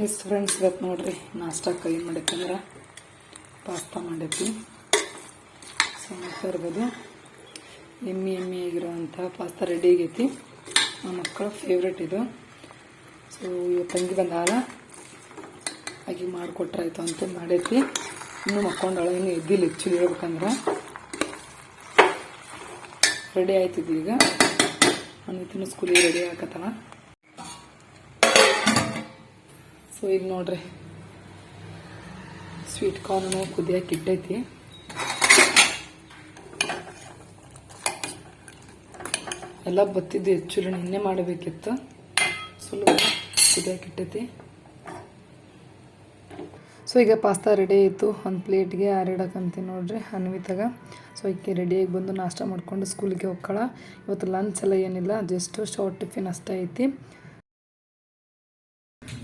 S friends ಇವತ್ತು ನೋಡ್ರಿ ನಾಷ್ಟಕ್ಕೆ ಏನು ಮಾಡೈತಿ ಅಂದ್ರೆ ಪಾಸ್ತಾ ಮಾಡೈತಿ ಸೊ ಮತ್ತೆ ಇರ್ಬೋದು. ಎಮ್ಮಿ ಎಮ್ಮಿ ಆಗಿರೋವಂಥ ಪಾಸ್ತಾ ರೆಡಿ ಆಗೈತಿ. ನಮ್ಮ ಮಕ್ಕಳ ಫೇವ್ರೆಟ್ ಇದು. ಸೊ ಇವತ್ತು ತಂಗಿ ಬಂದಾಗ ಆಗಿ ಮಾಡಿಕೊಟ್ರಾಯ್ತು ಅಂತ ಮಾಡೈತಿ ಇನ್ನೂ ಮಕ್ಕೊಂಡಾಳ, ಇನ್ನೂ ಎದ್ದಿಲ್ಲ, ಹೆಚ್ಚು ಹೇಳ್ಬೇಕಂದ್ರೆ. ರೆಡಿ ಆಯ್ತಿದ್ದು ಈಗ. ಅನಿತಿನ ಸ್ಕೂಲಿಗೆ ರೆಡಿ ಆಗತ್ತಲ್ಲ ಸೊ ಈಗ ನೋಡ್ರಿ. ಸ್ವೀಟ್ ಕಾರ್ನು ಕುದಿಯಕ್ಕೆ ಇಟ್ಟೈತಿ. ಎಲ್ಲ ಬತ್ತಿದ್ದು ಹೆಚ್ಚು ನಿನ್ನೆ ಮಾಡಬೇಕಿತ್ತು. ಸುಲಭ ಕುದಿಯಕ್ಕೆ ಇಟ್ಟೈತಿ. ಸೊ ಈಗ ಪಾಸ್ತಾ ರೆಡಿ ಆಯಿತು. ಒಂದು ಪ್ಲೇಟ್ಗೆ ಆರಿಡಕ್ಕಂತೀನಿ ನೋಡ್ರಿ ಅನ್ವಿತಾಗ. ಸೊ ಈಕೆ ರೆಡಿಯಾಗಿ ಬಂದು ನಾಷ್ಟ ಮಾಡಿಕೊಂಡು ಸ್ಕೂಲಿಗೆ ಹೋಗ್ಕಳ. ಇವತ್ತು ಲಂಚ್ ಎಲ್ಲ ಏನಿಲ್ಲ ಜಸ್ಟ್ ಶಾರ್ಟ್ ಟಿಫಿನ್ ಅಷ್ಟೇ ಐತಿ.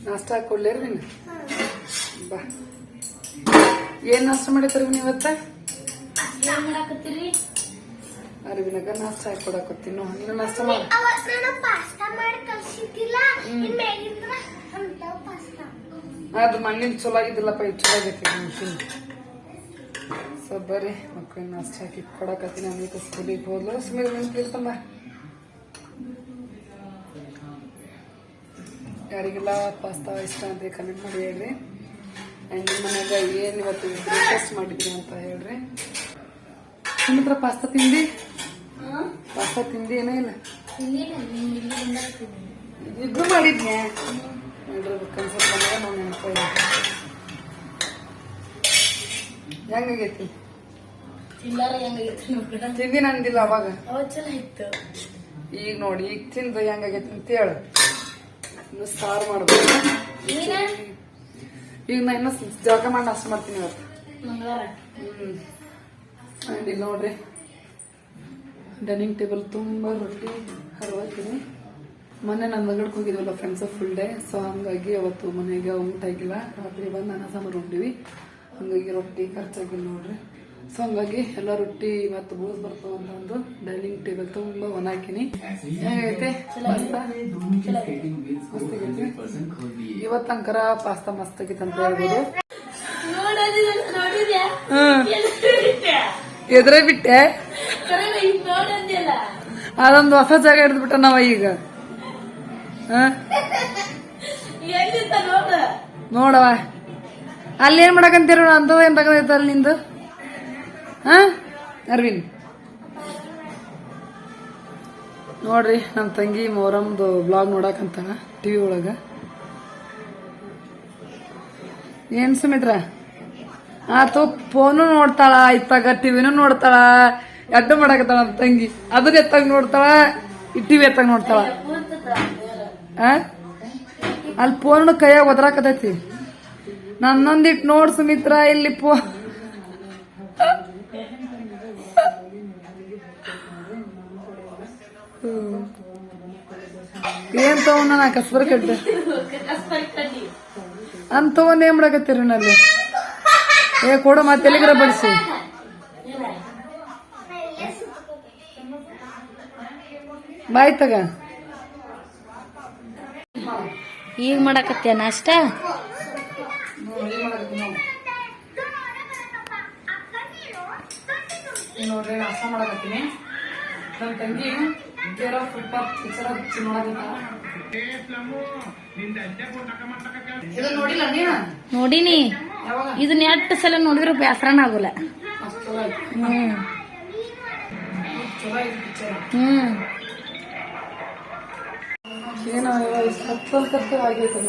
ನಾಷ್ಟ ಕೊಡ್ಲೇರಿ ನೀನು? ಬಾ. ಏನು ನಾಷ್ಟ ಮಾಡಿದ್ರಿ ನೀವು ಇವತ್ತ? ಅರಿವಿನಾಗ ನಾಷ್ಟ ಹಾಕೊಡಕತ್ತೀನಿ ನೀನು ನಾಷ್ಟ ಮಾಡಿ. ಅದು ಮಣ್ಣಿನ ಚಲೋ ಆಗಿದ್ದಿಲ್ಲಪ್ಪ ಇದು ಚಲೋ ಆಗೈತಿ ಸೊ ಬರ್ರಿ ಮಕ್ಕಳಿಗೆ ನಾಷ್ಟ ಹಾಕಿ ಕೊಡಕತ್ತೀನಿ ಸ್ಕೂಲಿಗೆ ಹೋದ್ಲು. ಸುಮ್ಮನೆ ನಿಂತಿರ್ತಂಬ ಯಾರಿಗೆಲ್ಲ ಪಾಸ್ತಾ ಇಷ್ಟ ಅಂತ ಕಮೆಂಟ್ ಮಾಡಿ ಹೇಳ್ರಿ. ಆ್ಯಂಡ್ ನಿಮ್ಮ ಮನೆಯಾಗ ಏನು ಇವತ್ತು ಬ್ರೇಕ್ಫಾಸ್ಟ್ ಮಾಡಿದ್ರಿ ಅಂತ ಹೇಳ್ರಿ. ಸುಮಿತ್ರ ಪಾಸ್ತಾ ತಿಂದಿ ಪಾಸ್ತಾ ತಿಂದಿ ಏನೋ ಇಲ್ಲ? ಇಬ್ರು ಮಾಡಿದ್ನೆ? ನೋಡ್ರಿ ಕನ್ಸರ್ಟ್ ಬಂದಾಗ ನಾವು ನೆನಪ ಹೆಂಗಾಗೈತಿ? ತಿಂದಿನ ಅಂದಿಲ್ಲ ಅವಾಗ. ಈಗ ನೋಡಿ ಈಗ ತಿಂದು ಹೆಂಗಾಗೈತಿ ಅಂತ ಹೇಳು. ಇನ್ನು ಸಾರು ಮಾಡ್ಬೇಕು. ಈಗ ನಾ ಇನ್ನು ಜಳಕ ಮಾಡಿ ನಾಷ್ಟ ಮಾಡ್ತೀನಿ ಇವತ್ತು. ಹ್ಮ್. ಇಲ್ಲಿ ನೋಡ್ರಿ. ಡೈನಿಂಗ್ ಟೇಬಲ್ ತುಂಬ ರೊಟ್ಟಿ ಹರವಾಗಿದೆ ಮೊನ್ನೆ ನನ್ನ ಮಗಳಿಗೆ ಹೋಗಿದ್ವಲ್ಲ ಫ್ರೆಂಡ್ಸ್ ಫುಲ್ ಡೇ ಸೊ ಹಂಗಾಗಿ ಅವತ್ತು ಮನೆಗೆ ಊಟ ಆಗಿಲ್ಲ ರಾತ್ರಿ ಬಂದು ನಾನು ಸಾಂಬಾರು ಉಂಡಿವಿ. ಹಂಗಾಗಿ ರೊಟ್ಟಿ ಖರ್ಚಾಗಿಲ್ಲ ನೋಡ್ರಿ. ಸೊ ಹಂಗಾಗಿ ಎಲ್ಲ ರೊಟ್ಟಿ ಇವತ್ತು ಬೋಸ್ ಬರ್ತಾವ ಅಂತಂದು ಡೈನಿಂಗ್ ಟೇಬಲ್ ತುಂಬ ಒಣಾಕಿನಿ ಹೇಗೈತೆ? ಪಾಸ್ತಾ? ಇವತ್ತಂಕರ ಪಾಸ್ತಾ ಮಸ್ತ್ ಆಗಿತ್ತು ಅಂತ ಹೇಳ್ಬೋದು. ಎದುರೇ ಬಿಟ್ಟೆ. ಅದೊಂದು ಹೊಸ ಜಾಗ ಹಿಡಿದ್ಬಿಟ್ಟ ನಾವ ಈಗ. ಹ? ಎಲ್ಲಿತ್ತ ನೋಡ? ನೋಡವ ಅಲ್ಲಿ ಏನ್ ಮಾಡಕಂತೀರ ಅಂತ ಏನ್ ತಗದೈತ ಅಲ್ಲಿ ನಿಂದು? ಹ? ಅರವಿಂದ್. ನೋಡ್ರಿ ನಮ್ಮ ತಂಗಿ ಮೊಹರಮ್ದು ಬ್ಲಾಗ್ ನೋಡಕಂತಾಳ ಟಿವಿ ಒಳಗ. ಏನು ಸುಮಿತ್ರ? ಆತು ಫೋನು ನೋಡ್ತಾಳ, ಇತ್ತಾಗ ಟಿವಿನೂ ನೋಡ್ತಾಳ, ಎಡ್ಡು ಮಾಡಾಕತ್ತಾಳ ನಮ್ಮ ತಂಗಿ. ಅದನ್ನ ಎತ್ತಾಗ ನೋಡ್ತಾಳ, ಈ ಟಿವಿ ಎತ್ತಾಗ ನೋಡ್ತಾಳ? ಅಲ್ಲಿ ಫೋನ್ ಕೈಯಾಗ ಒದರಾಕತೈತಿ ನನ್ನೊಂದಿಟ್ ನೋಡ್ ಸುಮಿತ್ರ, ಇಲ್ಲಿ ಫೋ ಏನ್ ತಗೊಂಡ ನಾ ಕಸ್ಬರ್ ಕಡ್ಡೆ ಅಂತ ತಗೊಂಡ್ ಏನ್ ಮಾಡಕತ್ತೀರಿ ನಲ್ಲಿ? ಏ ಕೊಡ ಮತ್ತೆ ಎಲ್ಲಿಗರ ಬಡಿಸಿ? ಬಾಯ್ ತಗ. ಈಗ ಮಾಡಾಕತ್ತೀಯ ನಾಷ್ಟ? ನೋಡ್ರಿ ನಾಷ್ಟ ಮಾಡಕತ್ತೀನಿ. ನನ್ನ ತಂಗಿ ಫುಟ್ ಪಿಕ್ಚರ್ ಇದು ನೋಡಿಲ್ಲ ನೀನ? ನೋಡಿನಿ. ಇದನ್ನ ಎಷ್ಟು ಸಲ ನೋಡಿದ್ರು ಬೇಸರನ ಆಗೋಲ್ಲ. ಹ್ಮ್. ಹ್ಮ್. ಏನೋ ಕತ್ತಲ್ ಕತ್ತಲ್ ಆಗೈತೆ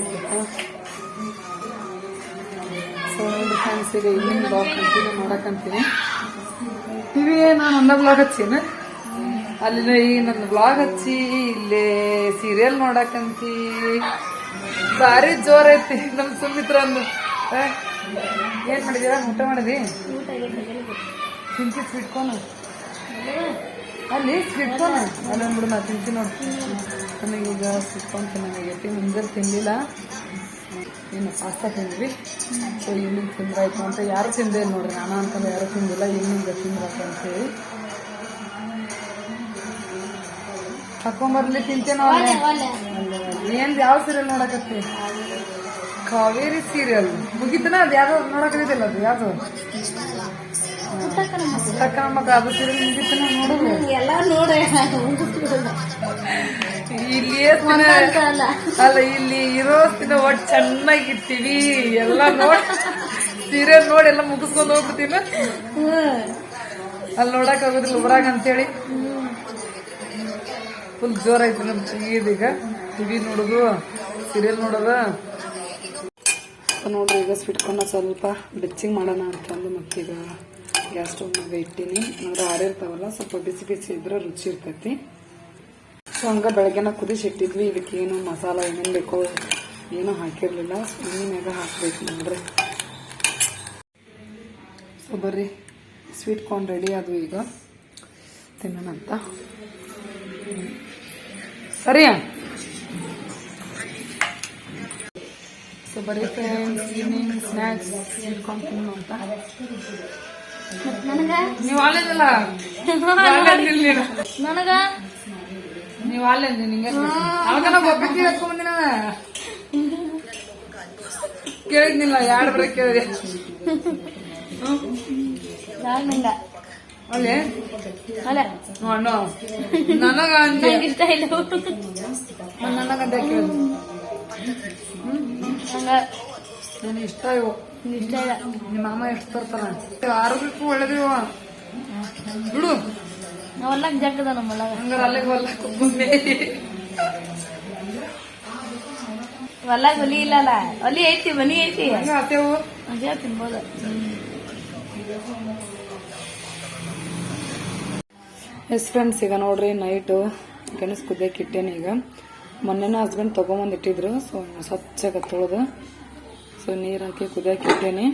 ಸೊ ಫ್ರೆಂಡ್ಸ್ ಈಗ ಇನ್ನೊಂದು ಬ್ಲಾಗ್ ಕಂಟಿನ್ಯೂ ಮಾಡಕ್ಕಂತೀನಿ ಟಿವಿ ನಾನು ಒಂದ ಬ್ಲಾಗ್ ಹಚ್ಚಿನ. ಅಲ್ಲಿ ನನ್ನ ಬ್ಲಾಗ್ ಹಚ್ಚಿ, ಇಲ್ಲೇ ಸೀರಿಯಲ್ ನೋಡಕಂತಿ. ಭಾರಿ ಐತಿ ನಮ್ ಸುಮಿತ್ರ ಅಂದು? ಏನ್ ಮಾಡಿದೀರ ಊಟ ಮಾಡಿದಿ? ತಿಂತಿ ಸ್ವೀಟ್ ಕೋನ್ ಅಲ್ಲಿ ಸ್ವೀಟ್ ಕೋನ್ ಅಲ್ಲಿ ಅಂದ್ಬಿಡು ನಾ ನೋಡಿ. ನನಗೀಗ ಸ್ವೀಟ್ ಕೋನ್ ತಿನ್ನೋಂಗಾಗೈತಿ ಮುಂಜಾನೆ ತಿನ್ನಲಿಲ್ಲ ಏನು ಪಾಸ್ತಾ ತಿಂದ್ವಿ. ಸೊ ಈವ್ನಿಂಗ್ ತಿಂದ್ರಾಯ್ತು ಅಂತ ಯಾರು ತಿಂದೇ ನೋಡ್ರಿ, ನಾನು ಅಂತಂದ್ರೆ ಯಾರು ತಿಂದಿಲ್ಲ ಈವ್ನಿಂಗ್ ತಿಂದ್ರಾಯ್ತು ಅಂತೇಳಿ. ಹಾಕೊಂಬರ್ಲಿ ತಿಂತೇನೋ ಏನ್ ಯಾವ ಸೀರಿಯಲ್ ನೋಡಕತ್ತಿ? ಕಾವೇರಿ ಸೀರಿಯಲ್ ಮುಗಿತನ? ಅದು ಯಾವ್ದೋ ನೋಡಕಿದಿಲ್ಲ ಅದು ಯಾವ್ದು? ತಕ್ಕ ಮಗ ಅದು ಸೀರಿಯಲ್ ಮುಗಿತನ? ನೋಡುದು. ಎಲ್ಲ ಇಲ್ಲಿ ಅಲ್ಲ. ಇಲ್ಲಿ ಒಟ್ಟು ಚೆನ್ನಾಗಿರ್ತೀವಿ. ಎಲ್ಲ ನೋಡಿ ಸೀರಿಯಲ್ ನೋಡಿ ಎಲ್ಲ ಮುಗಿಸ್ಕೊಂಡು ಹೋಗ್ಬಿಡ್ತೀವಿ ಅಲ್ಲಿ ನೋಡಕ್ ಆಗೋದಿಲ್ಲ ಊರಾಗ ಅಂತೇಳಿ. ಫುಲ್ ಜೋರ್ ಐತಿ ನಮ್ ಈಗ ಟಿವಿ ನೋಡುದು ಸೀರಿಯಲ್ ನೋಡೋದ. ನೋಡ್ರಿ, ಈಗ ಸ್ವೀಟ್ಕೊಂಡ ಸ್ವಲ್ಪ. ಬೆಚ್ಚಿಂಗ್ ಮಾಡೋಣ ಅಂತಂದು ಮತ್ತೀಗ ಗ್ಯಾಸ್ ಸ್ಟವ್ ಮ್ಯಾಗ ಇಟ್ಟೀನಿ. ಅಂದ್ರೆ ಆರಿರ್ತಾವಲ್ಲ ಸ್ವಲ್ಪ ಬಿಸಿ ಬಿಸಿ ಇದ್ರೆ ರುಚಿ ಇರ್ತೈತಿ. ಸೊ ಹಂಗೆ ಬೆಳಗ್ಗೆನ ಕುದಿಸಿ ಇಟ್ಟಿದ್ವಿ. ಇದಕ್ಕೆ ಏನು ಮಸಾಲ ಏನೇನು ಬೇಕೋ ಏನೂ ಹಾಕಿರಲಿಲ್ಲ. ಮೀನಾಗ ಹಾಕ್ಬೇಕು ನೋಡ್ರಿ. ಸೊ ಬರ್ರಿ. ಸ್ವೀಟ್ ಕಾರ್ನ್ ರೆಡಿ ಅದು ಈಗ. ತಿನ್ನೋಣ ಅಂತ. ಸರಿಯಾ ಸೊ ಬರೀ ಫ್ರೆಂಡ್ಸ್ ಈವ್ನಿಂಗ್ ಸ್ನ್ಯಾಕ್ಸ್ ಅಂತ. ನನಗ? ನೀವು ಅಲ್ಲಿಂದಲ್ಲ ನನಗ? ನೀವು ಅಲ್ಲೇ ನಿಂಗೆ ಅವಾಗ ನಾವು ಒಬ್ಬಕ್ಕೆ ಹಾಕೊಂಬಂದಿನ ಕೇಳಿದ್ನಿಲ್ಲ ಎರಡು ಬರ ಕೇಳಿದೆ? ಯಾರು ನಂಗ ಅಲ್ಲಿ ಅಲ್ಲ ಅಣ್ಣ ನನಗ ನಂಗೆ ಇಷ್ಟ ಇಲ್ಲ. ನನಗಂತ ಕೇಳಿದ್ರು ಹಂಗ. ನನಗೆ ಇಷ್ಟ ಇವು. ಇಷ್ಟ ಇಲ್ಲ. ನಿಮ್ಮ ಮಾಮ ಎಷ್ಟು ತರ್ತಾನ ಆರೋಗ್ಯಕ್ಕೂ ಒಳ್ಳೇದಿವ ಬಿಡು. ನಾವೆಲ್ಲ ಜಗ್ಗದ ನಮ್ಮ ಒಳಗ ಹಂಗಾರ ಅಲ್ಲಿಗೆ ಹೊಲ ಕುಂಬೆ ಹೊಲ್ಲಾಗ ಒಲಿ ಇಲ್ಲಲ್ಲ. ಒಲಿ ಐತಿ ಮನಿ ಐತಿ. ಹಂಗ ಆತೇವು. ಅದೇ ತಿನ್ಬೋದು. ಎಸ್ ಫ್ರೆಂಡ್ಸ್, ಈಗ ನೋಡ್ರಿ ನೈಟು ಗೆಣಸು ಕುದ್ದಕ್ಕೆ ಇಟ್ಟೇನಿ ಈಗ. ಮೊನ್ನೆನ ಹಸ್ಬೆಂಡ್ ತೊಗೊಂಬಂದು ಇಟ್ಟಿದ್ರು ಸೊ ಸ್ವಚ್ಛಗೆ ತೊಳೆದು ಸೊ ನೀರು ಹಾಕಿ ಕುದಿಯಕ್ಕೆ ಇಟ್ಟೇನಿ.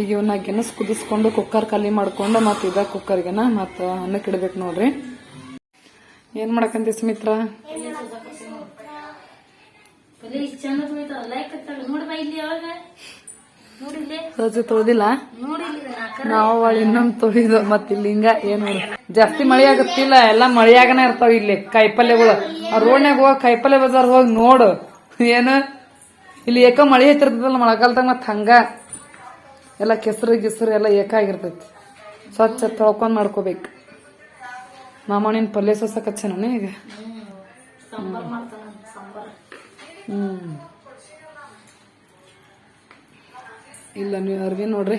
ಈಗ ಇವನ್ನ ಗೆಣಸು ಕುದಿಸ್ಕೊಂಡು ಕುಕ್ಕರ್ ಖಾಲಿ ಮಾಡ್ಕೊಂಡು ಮತ್ತೆ ಇದ ಕುಕ್ಕರ್ಗೆನ ಮತ್ತೆ ಅನ್ನಕ್ಕೆ ಇಡ್ಬೇಕು ನೋಡ್ರಿ. ಏನ್ ಮಾಡಕಂತಿ ಸುಮಿತ್ರ? ಸ್ವಚ್ಛ ತೊಳೆದಿಲ್ಲ. ನಾವು ಇನ್ನೊಂದು ತೊಳಿದು ಮತ್ತೆ ಇಲ್ಲಿ ಹಿಂಗ ಏನು ಜಾಸ್ತಿ ಮಳೆ ಆಗತ್ತಿಲ್ಲ. ಎಲ್ಲ ಮಳೆಯಾಗನ ಇರ್ತಾವ ಇಲ್ಲಿ ಕಾಯಿಪಲ್ಯಗಳು. ಆ ರೋಡ್ನ್ಯಾಗ ಹೋಗಿ ಕಾಯಿಪಲ್ಯ ಬಜಾರ್ ಹೋಗಿ ನೋಡು. ಏನು? ಇಲ್ಲಿ ಏಕ ಮಳೆ ಐತಿರ್ತದಲ್ಲ ಮಳೆಗಾಲದಾಗ ಮತ್ತೆ ಹಂಗ. ಎಲ್ಲ ಕೆಸರು ಗಿಸ್ರು ಎಲ್ಲ ಏಕ ಆಗಿರ್ತೈತಿ ಸ್ವಚ್ಛ ತೊಳ್ಕೊಂಡ್ ಮಾಡ್ಕೋಬೇಕು. ಮಾಮಣ್ಣಿನ ಪಲ್ಯ ಸೋಸಕಚ್ಚನ ಈಗ ಸಾಂಬಾರ್ ಮಾಡ್ತಾನ ಸಾಂಬಾರ್ ಹ್ಮ್ ಇಲ್ಲ ನೀವು ಅರ್ವಿ ನೋಡ್ರಿ?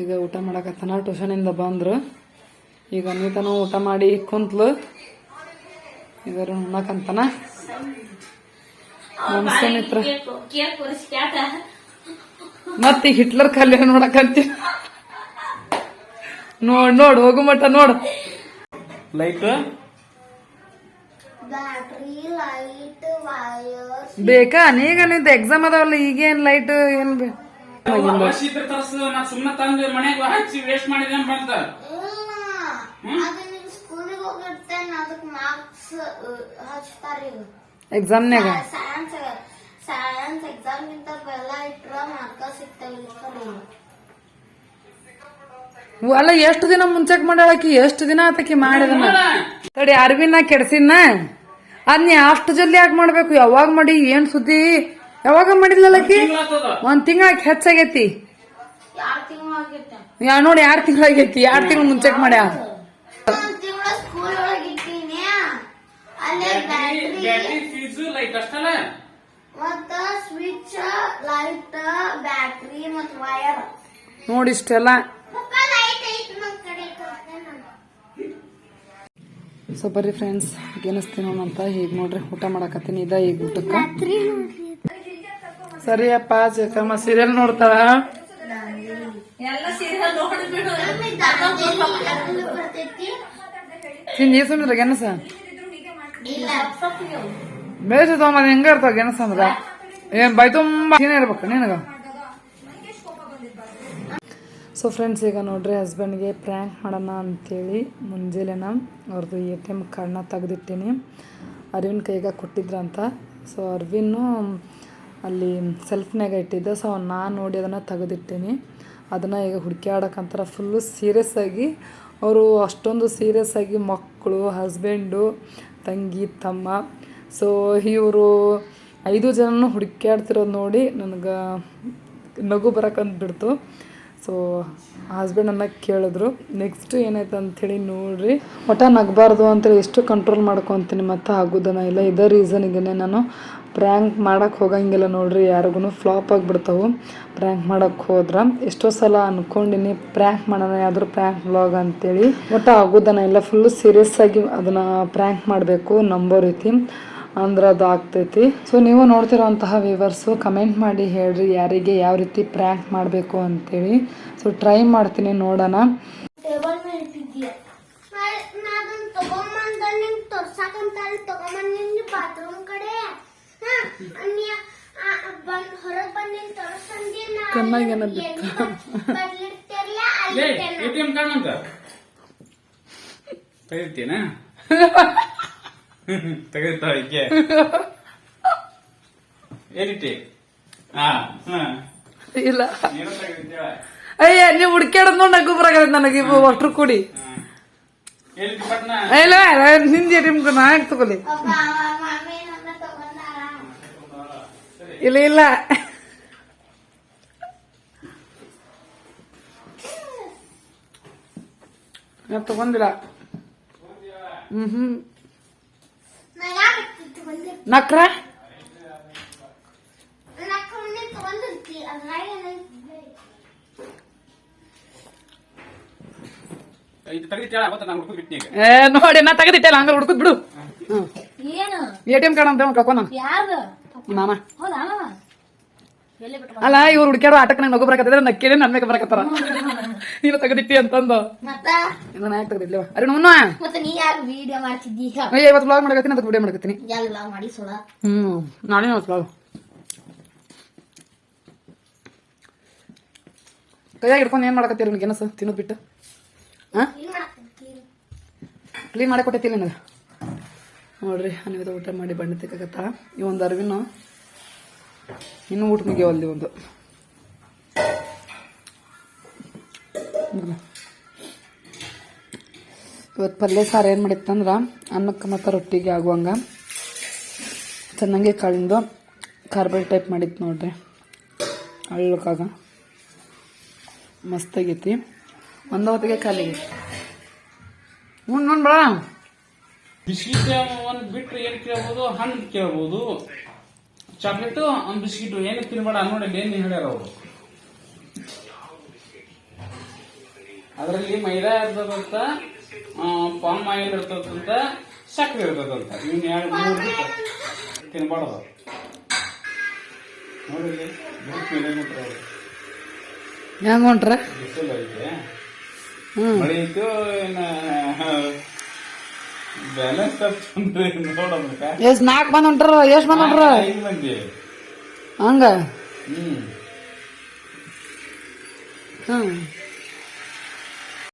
ಈಗ ಊಟ ಮಾಡಕತ್ತನ ಟ್ಯೂಷನಿಂದ ಬಂದ್ರು. ಈಗ ಅನ್ವಿತನ ಊಟ ಮಾಡಿ ಕುಂತ್ಲು. ಈಗ ಉಣ್ಣಕಂತನ. ನಮಸ್ತೆ ಮಿತ್ರ. ಮತ್ತೆ ಹಿಟ್ಲರ್ ಕಲ್ಯಾಣ ನೋಡಕಂತೀವಿ ನೋಡ್ ನೋಡ್ ಹೋಗು ಮಟ್ಟ ನೋಡ್. ಲೈಟ್ ಬ್ಯಾಟ್ರಿ ಲೈಟ್ ವೈರ್ ಬೇಕಾ? ನೀಗ ನಿಂತ ಎಕ್ಸಾಮ್ ಅದಾವಲ್ಲ ಈಗೇನ್ ಲೈಟ್ ಏನ್ ಬೇ ಅವಶ್ಯಕತೆ ತರ್ಸ ನಾ ಸುಮ್ಮನೆ ತಂದು ಮನೆಗೆ ಹಚ್ಚಿ ವೇಸ್ಟ್ ಮಾಡಿದೆ ಬಂತ ಇಲ್ಲ ಅದು ನೀವು ಸ್ಕೂಲಿಗೆ ಹೋಗಿರ್ತೇನೆ ಅದಕ್ಕೆ ಮಾರ್ಕ್ಸ್ ಹಚ್ತಾರೆ ಈಗ ಎಕ್ಸಾಮ್ನ್ಯಾಗ ಸೈನ್ಸ್ ಸೈನ್ಸ್ ಎಕ್ಸಾಮ್ ಗಿಂತ ಬೆಲ್ಲ ಇಟ್ರ ಮಾರ್ಕ ಸಿಗ್ತಾವ ಅಲ್ಲ ಎಷ್ಟು ದಿನ ಮುಂಚೆಕ್ ಮಾಡ್ಯಾಳಕಿ ಎಷ್ಟು ದಿನ ಆತಕಿ ಮಾಡಿದನ ತಡಿ ಅರ್ವಿನ ಕೆಡ್ಸಿನ ಅದ್ನ ನೀ ಅಷ್ಟು ಜಲ್ದಿ ಯಾಕೆ ಮಾಡ್ಬೇಕು ಯಾವಾಗ ಮಾಡಿ ಏನ್ ಸುದ್ದಿ? ಯಾವಾಗ ಮಾಡಿದ್ಲಲ್ಲ ತಿಂಗಳಾಗ್ತದ ಒಂದ್ ತಿಂಗಳ ಹೆಚ್ಚಾಗೈತಿ. ಯಾ ನೋಡಿ ಯಾರ್ ತಿಂಗಳಾಗೈತಿ ಯಾರ್ ತಿಂಗಳು ಮುಂಚೆಕ್ ಮಾಡ್ಯಾ? ಒಂದ್ ತಿಂಗಳ ಸ್ಕೂಲ್ ಮಾಡ ಇಟ್ಟೀನಿ. ಅಲ್ಲೇ ಬ್ಯಾಟ್ರಿ ಬ್ಯಾಟ್ರಿ ಫೀಸ್ ಲೈಟ್ ಅಷ್ಟಲ್ಲ ಮತ್ತ ಸ್ವಿಚ್ ಲೈಟ್ ಬ್ಯಾಟ್ರಿ ಮತ್ ವೈರ್ ನೋಡಿ ಇಷ್ಟೆಲ್ಲ. ಲೈಟ್ ಐತಿ ನಮ್ ಕಡೆ ಕೊಡ್ತೇನೆ ಸೊ ಬರ್ರಿ ಫ್ರೆಂಡ್ಸ್ ಗೆನಿಸ್ತೀನಿ ಅಂತ ಈಗ ನೋಡ್ರಿ ಊಟ ಮಾಡಕತ್ತೀನಿ ಇದ ಈಗ ಊಟಕ್ಕ. ಸರಿಯಪ್ಪ ಚಿಕ್ಕಮ್ಮ ಸೀರಿಯಲ್ ನೋಡ್ತಾರ ತಿಂದು ಇಲ್ಲ. ಬೇಸ್ ತಗೊಂಬ ಹೆಂಗ ಇರ್ತಾವ ಗೆಣಸ ಅಂದ್ರ? ಏನ್ ಬೈ ತುಂಬಾ ಏನೇ ಇರ್ಬೇಕು ನಿನಗ? ಸೊ ಫ್ರೆಂಡ್ಸ್ ಈಗ ನೋಡ್ರಿ ಹಸ್ಬೆಂಡ್ಗೆ ಪ್ರ್ಯಾಂಕ್ ಮಾಡೋಣ ಅಂತೇಳಿ ಮುಂಜಾನೆನ ಅವ್ರದ್ದು ಎ ಟಿ ಎಂ ಕಾರ್ಡ್ನ ತೆಗೆದಿಟ್ಟೀನಿ. ಅರವಿಂದ್ ಕೈಗೆ ಕೊಟ್ಟಿದ್ರಂತ. ಸೊ ಅರವಿನ್ನು ಅಲ್ಲಿ ಸೆಲ್ಫ್ನಾಗ ಇಟ್ಟಿದ್ದೆ. ಸೊ ನಾನು ನೋಡಿ ಅದನ್ನು ತೆಗೆದಿಟ್ಟೀನಿ. ಅದನ್ನು ಈಗ ಹುಡುಕ್ಯಾಡಕ್ಕಂತಾರ ಫುಲ್ಲು ಸೀರಿಯಸ್ ಆಗಿ. ಅವರು ಅಷ್ಟೊಂದು ಸೀರಿಯಸ್ ಆಗಿ ಮಕ್ಕಳು ಹಸ್ಬೆಂಡು ತಂಗಿ, ತಮ್ಮ. ಸೊ ಇವರು ಐದು ಜನನು ಹುಡುಕ್ಯಾಡ್ತಿರೋದು ನೋಡಿ ನನಗೆ ನಗು ಬರಕಂತ ಬಿಡ್ತು ಸೊ ಹಸ್ಬೆಂಡನ್ನು ಕೇಳಿದ್ರು. ನೆಕ್ಸ್ಟ್ ಏನಾಯ್ತು ಅಂಥೇಳಿ ನೋಡ್ರಿ. ಒಟ್ಟ ನಗಬಾರ್ದು ಅಂತೇಳಿ ಎಷ್ಟು ಕಂಟ್ರೋಲ್ ಮಾಡ್ಕೊತೀನಿ ಮತ್ತೆ ಆಗೋದನ್ನ ಇಲ್ಲ. ಇದೇ ರೀಸನಿಗೆ ನಾನು ಪ್ರ್ಯಾಂಕ್ ಮಾಡಕ್ಕೆ ಹೋಗಂಗಿಲ್ಲ ನೋಡ್ರಿ ಯಾರಿಗೂ ಫ್ಲಾಪ್ ಆಗಿಬಿಡ್ತಾವೆ. ಪ್ರ್ಯಾಂಕ್ ಮಾಡಕ್ಕೆ ಹೋದ್ರೆ ಎಷ್ಟೋ ಸಲ ಅಂದ್ಕೊಂಡಿನಿ ಪ್ರ್ಯಾಂಕ್ ಮಾಡೋಣ, ಯಾವ್ದಾದ್ರು ಪ್ರ್ಯಾಂಕ್ ವ್ಲಾಗ್ ಅಂತೇಳಿ. ಒಟ್ಟು ಆಗೋದನ ಇಲ್ಲ ಫುಲ್ಲು ಸೀರಿಯಸ್ ಆಗಿ ಅದನ್ನು ಪ್ರ್ಯಾಂಕ್ ಮಾಡಬೇಕು, ನಂಬೋ ರೀತಿ. ಅಂದ್ರೆ ಅದು ಆಗ್ತೈತಿ. ಸೊ ನೀವು ನೋಡ್ತಿರೋಂತಹ ವ್ಯೂವರ್ಸು ಕಮೆಂಟ್ ಮಾಡಿ ಹೇಳ್ರಿ, ಯಾರಿಗೆ ಯಾವ ರೀತಿ ಪ್ರ್ಯಾಂಕ್ ಮಾಡಬೇಕು ಅಂತೇಳಿ. ಸೊ ಟ್ರೈ ಮಾಡ್ತೀನಿ ನೋಡೋಣ. ನಿಂಗ್ ಬಾತ್ರೂಮ್ ಕಡೆ. ಕಣ್ಣಾಗ್ ಏನೋ ಎಲ್ಲಿ ಅಲ್ಲಿ ಏ ಎ ಟಿ ಎಂ ಕಾರ್ಡ್ ಅಂತ ತೆಗಿತೀನ ತೆಗಿತಾಳ ಈಕೆ ಎಲ್ಲಿಟ್ಟಿ ಹಾ ಹಾ ಇಲ್ಲ ಅಯ್ಯ ನೀವು ಹುಡ್ಕ್ಯಾಡೋದ್ ನೋಡಿ ನಗು ಬರಾಗದ ನನಗೆ ಒಟ್ರು ಕೂಡಿ ಇಲ್ಲ ನಿಂದಿ ನಿಮ್ಗೆ ನಾ ಯಾಕೆ ತಗೊಲಿ ಒಬ್ಬ ಮಾಮಿ ನನ್ನ ತಗೊಂಡಾರ ಇಲ್ಲ ಇಲ್ಲ. ನಾ ತಗೊಂದಿಲ್ಲ ಹ್ಮ್ ಹ್ಮ್. ನಕ್ರ? ನಾನು ನೋಡಿ ನಾ ತೆಗೆದಿಟ್ಟಲ್ಲ ಹಂಗ ಹುಡ್ಕುದ್ ಬಿಡು. ಎ ಟಿ ಎಂ ಕಾರ್ಡ್ ಅಂತ ಯಾರ್ದು? ಮಾಮ. ಅಲ್ಲ ಇವ್ರು ಹುಡುಕ್ಯಾರ ಆಟಕ್ಕೆ ನಂಗೆ ನಗು ಬರಕತ್ತಿದ್ರೆ ನಕ್ಕೇನೆ ನನ್ನ ಮೇಲೆ ಬರಕತ್ತಾರ. ನೀನು ತೆಗೆದಿಟ್ಟಿ ಅಂತಂದು. ಇದನ್ನ ಯಾಕೆ ತೆಗೆದಿಲ್ಲ ಅರೆ ನೋನು ಮತ್ತೆ ನೀ ಯಾರು ವಿಡಿಯೋ ಮಾಡ್ತಿದ್ದೀ? ಅಯ್ಯ ಇವತ್ತು ಬ್ಲಾಗ್ ಮಾಡಕತ್ತೀನಿ ಅದಕ್ಕೆ ವಿಡಿಯೋ ಮಾಡಕತ್ತೀನಿ. ಎಲ್ಲ ಮಾಡಿ ಸುಳ ಹ್ಮ್ ನಾಳೆ ಇವತ್ತು ವ್ಲಾಗ್ ಕೈಯಾಗ ಹಿಡ್ಕೊಂಡು ಏನು ಮಾಡಕತ್ತೀರಿ ನಿನಗೆ ಏನಸ ತಿನ್ನೋದು ಬಿಟ್ಟು? ಹಾಂ ಕ್ಲೀನ್ ಮಾಡಿ ಕೊಟ್ಟೈತಿಲ್ಲ ನನಗೆ? ನೋಡ್ರಿ ಅನಿವಿದ ಊಟ ಮಾಡಿ ಬಣ್ಣ ತೆಗತ್ತ ಈ ಒಂದು ಅರಿವಿನ ಇನ್ನೂ ಊಟ ಮುಗಿಯವಲ್ದಿ ಒಂದು. ಇವತ್ತು ಪಲ್ಯ ಸಾರು ಏನು ಮಾಡಿತ್ತಂದ್ರೆ, ಅನ್ನಕ್ಕೆ ಮತ್ತು ರೊಟ್ಟಿಗೆ ಆಗುವಂಗ ಚೆನ್ನಾಗಿ ಕಾಳಿಂದು ಕಾರ್ಬಲ್ ಟೈಪ್ ಮಾಡಿತ್ತು ನೋಡ್ರಿ. ಅಳ್ಳಕ್ಕಾಗ ಮಸ್ತಾಗೈತಿ ಒಂದು ಹೊತ್ತಿಗೆ ಕಾಲಿಗೆ ಹ್ಞೂ ನೋಡ್ಬೇಡ ಬಿಸ್ಕಿಟ್ ಒಂದು ಬಿಟ್ಟು ಏನ್ ಕೇಳ್ಬೋದು? ಹಣ್ಣು ಕೇಳ್ಬೋದು. ಚಾಕ್ಲೇಟ್ ಒಂದು ಬಿಸ್ಕಿಟ್ ಏನು ತಿನ್ಬೇಡ ನೋಡಿ ಏನು ಹೇಳ್ಯಾರ ಅವರು? ಅದರಲ್ಲಿ ಮೈದಾ ಇರ್ತದಂತ ಪಾಮ್ ಆಯಿಲ್ ಇರ್ತದಂತ ಸಕ್ಕರೆ ಇರ್ತದಂತ. ಇವ್ನ ಎರಡು ಮೂರು ತಿನ್ಬಾರ್ದು. ನೋಡಿ. ಹೆಂಗ್ ಹೊಂಟ್ರ ಬಿಸಿಲು ಐತೆ ಮಳೆ ಇತ್ತು ಎಷ್ಟ್ ನಾಲ್ಕು ಮಂದಿ ಹೊಂಟ್ರ ಎಷ್ಟ್ ಬಂದ್ ಹೊಂಟ್ರ? ಮಂದಿ. ಹಂಗ? ಹ್ಮ್. ಹ್ಮ್.